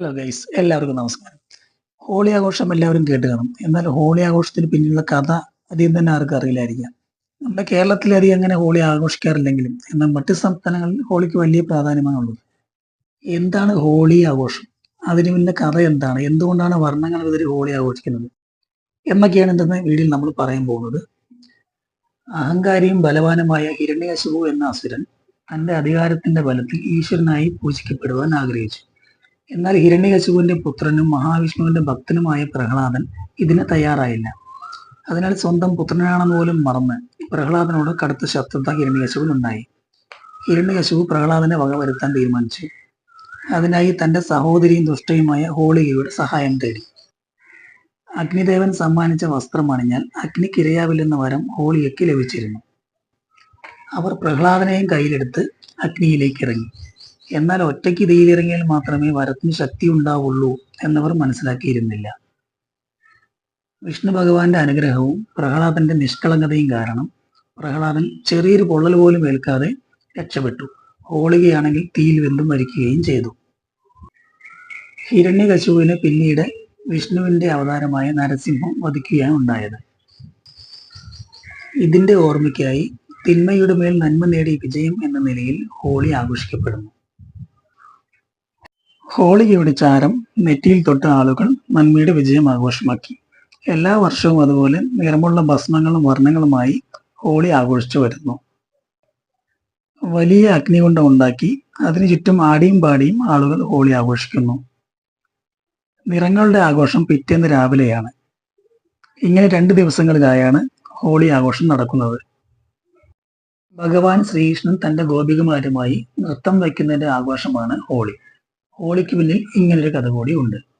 Hello guys എല്ലാവർക്കും നമസ്കാരം. Holy ആഘോഷം എല്ലാവരും കേട്ട് കാണും. എന്നാൽ ഹോളി ആഘോഷത്തിന് പിന്നിലുള്ള കഥ അധികം തന്നെ ആർക്കും അറിയില്ലായിരിക്കാം. നമ്മുടെ കേരളത്തിൽ അധികം അങ്ങനെ ഹോളി ആഘോഷിക്കാറില്ലെങ്കിലും എന്നാൽ മറ്റ് സംസ്ഥാനങ്ങളിൽ ഹോളിക്ക് വലിയ പ്രാധാന്യമാണ് ഉള്ളത്. എന്താണ് ഹോളി ആഘോഷം? അതിന് പിന്നെ കഥ എന്താണ്? എന്തുകൊണ്ടാണ് വർണങ്ങൾ ഇവർ ഹോളി ആഘോഷിക്കുന്നത്? എന്നൊക്കെയാണ് ഇന്നത്തെ വീഡിയോയിൽ നമ്മൾ പറയാൻ പോകുന്നത്. അഹങ്കാരിയും ബലവാനുമായ ഹിരണ്യകശിപു എന്ന അസുരൻ തന്റെ അധികാരത്തിന്റെ ബലത്തിൽ ഈശ്വരനായി പൂജിക്കപ്പെടുവാൻ ആഗ്രഹിച്ചു. എന്നാൽ ഹിരണ്യകശിപുവിന്റെ പുത്രനും മഹാവിഷ്ണുവിന്റെ ഭക്തനുമായ പ്രഹ്ലാദൻ ഇതിന് തയ്യാറായില്ല. അതിനാൽ സ്വന്തം പുത്രനാണെന്ന് പോലും മറന്ന് പ്രഹ്ലാദനോട് കടുത്ത ശത്രുത ഹിരണ്യകശുവിനുണ്ടായി ഹിരണ്യകശിപു പ്രഹ്ലാദനെ വകവരുത്താൻ തീരുമാനിച്ചു. അതിനായി തന്റെ സഹോദരിയും ദുഷ്ടയുമായ ഹോളികയുടെ സഹായം തേടി. അഗ്നിദേവൻ സമ്മാനിച്ച വസ്ത്രം അണിഞ്ഞാൽ അഗ്നിക്ക് ഇരയാവില്ലെന്ന വരം ഹോളിയയ്ക്ക് ലഭിച്ചിരുന്നു. അവർ പ്രഹ്ലാദനെയും കയ്യിലെടുത്ത് അഗ്നിയിലേക്ക് ഇറങ്ങി എന്നാൽ ഒറ്റയ്ക്ക് ഇതയിലിറങ്ങിയാൽ മാത്രമേ വരത്തിന് ശക്തി ഉണ്ടാവുള്ളൂ എന്നവർ മനസ്സിലാക്കിയിരുന്നില്ല. വിഷ്ണു ഭഗവാന്റെ അനുഗ്രഹവും പ്രഹ്ലാദന്റെ നിഷ്കളങ്കതയും കാരണം പ്രഹ്ലാദൻ ചെറിയൊരു പൊള്ളൽ പോലും ഏൽക്കാതെ രക്ഷപ്പെട്ടു. ഹോളികയാണെങ്കിൽ തീയിൽ വെന്തും മരിക്കുകയും ചെയ്തു. ഹിരണ്യകശുവിനെ പിന്നീട് വിഷ്ണുവിന്റെ അവതാരമായ നരസിംഹം വധിക്കുകയാണ് ഉണ്ടായത്. ഇതിന്റെ ഓർമ്മയ്ക്കായി തിന്മയുടെ മേൽ നന്മ നേടിയ വിജയം എന്ന നിലയിൽ ഹോളി ആഘോഷിക്കപ്പെടുന്നു. ഹോളികയുടെ ചാരം നെറ്റിയിൽ തൊട്ട ആളുകൾ നന്മയുടെ വിജയം ആഘോഷമാക്കി. എല്ലാ വർഷവും അതുപോലെ നിറമുള്ള ഭസ്മങ്ങളും വർണങ്ങളുമായി ഹോളി ആഘോഷിച്ചു വരുന്നു. വലിയ അഗ്നികുണ്ഡം ഉണ്ടാക്കി അതിനു ചുറ്റും ആടിയും പാടിയും ആളുകൾ ഹോളി ആഘോഷിക്കുന്നു. നിറങ്ങളുടെ ആഘോഷം പിറ്റേന്ന് രാവിലെയാണ്. ഇങ്ങനെ രണ്ട് ദിവസങ്ങളിലായാണ് ഹോളി ആഘോഷം നടക്കുന്നത്. ഭഗവാൻ ശ്രീകൃഷ്ണൻ തന്റെ ഗോപികമാരുമായി നൃത്തം വയ്ക്കുന്നതിന്റെ ആഘോഷമാണ് ഹോളി. ഹോളിക്ക് പിന്നിൽ ഇങ്ങനൊരു കഥ കൂടി ഉണ്ട്.